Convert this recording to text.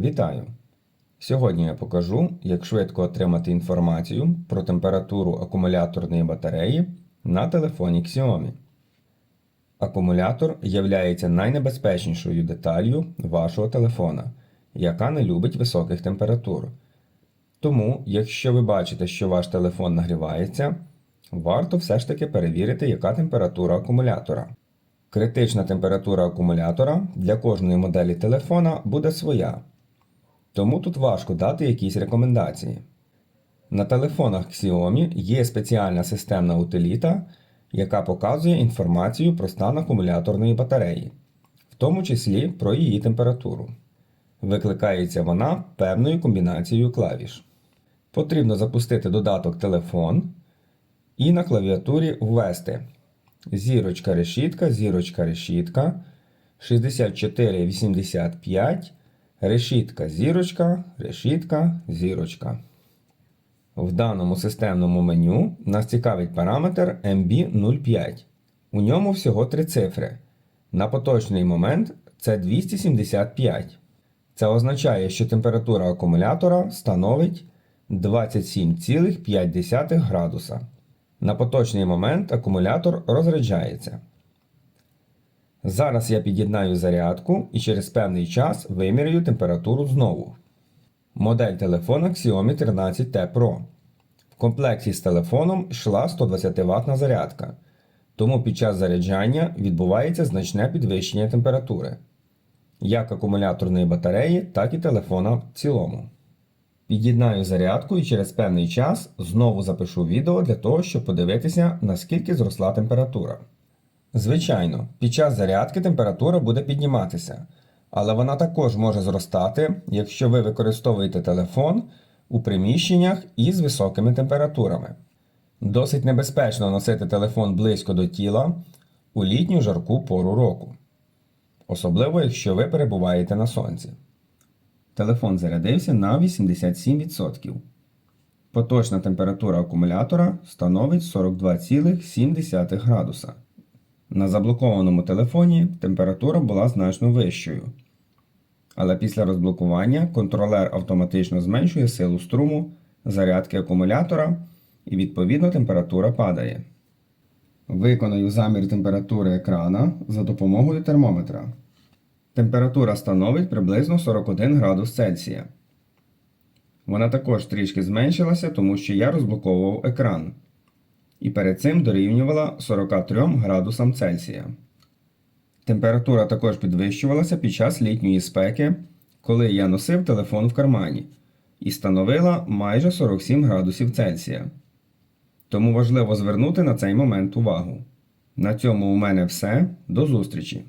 Вітаю! Сьогодні я покажу, як швидко отримати інформацію про температуру акумуляторної батареї на телефоні Xiaomi. Акумулятор є найнебезпечнішою деталлю вашого телефона, яка не любить високих температур. Тому, якщо ви бачите, що ваш телефон нагрівається, варто все ж таки перевірити, яка температура акумулятора. Критична температура акумулятора для кожної моделі телефона буде своя. Тому тут важко дати якісь рекомендації. На телефонах Xiaomi є спеціальна системна утиліта, яка показує інформацію про стан акумуляторної батареї, в тому числі про її температуру. Викликається вона певною комбінацією клавіш. Потрібно запустити додаток телефон і на клавіатурі ввести зірочка решітка, зірочка решітка 6485, решітка зірочка, решітка зірочка. В даному системному меню нас цікавить параметр MB05. У ньому всього три цифри. На поточний момент це 275. Це означає, що температура акумулятора становить 27,5 градуса. На поточний момент акумулятор розряджається. Зараз я під'єднаю зарядку і через певний час вимірюю температуру знову. Модель телефона Xiaomi 13T Pro. В комплекті з телефоном йшла 120 Вт зарядка, тому під час заряджання відбувається значне підвищення температури як акумуляторної батареї, так і телефона в цілому. Під'єднаю зарядку і через певний час знову запишу відео для того, щоб подивитися, наскільки зросла температура. Звичайно, під час зарядки температура буде підніматися, але вона також може зростати, якщо ви використовуєте телефон у приміщеннях із високими температурами. Досить небезпечно носити телефон близько до тіла у літню жарку пору року, особливо якщо ви перебуваєте на сонці. Телефон зарядився на 87%. Поточна температура акумулятора становить 42,7 градуса. На заблокованому телефоні температура була значно вищою. Але після розблокування контролер автоматично зменшує силу струму, зарядки акумулятора і відповідно температура падає. Виконаю замір температури екрана за допомогою термометра. Температура становить приблизно 41 градус Цельсія. Вона також трішки зменшилася, тому що я розблоковував екран. І перед цим дорівнювала 43 градусам Цельсія. Температура також підвищувалася під час літньої спеки, коли я носив телефон в кармані, і становила майже 47 градусів Цельсія. Тому важливо звернути на цей момент увагу. На цьому у мене все. До зустрічі!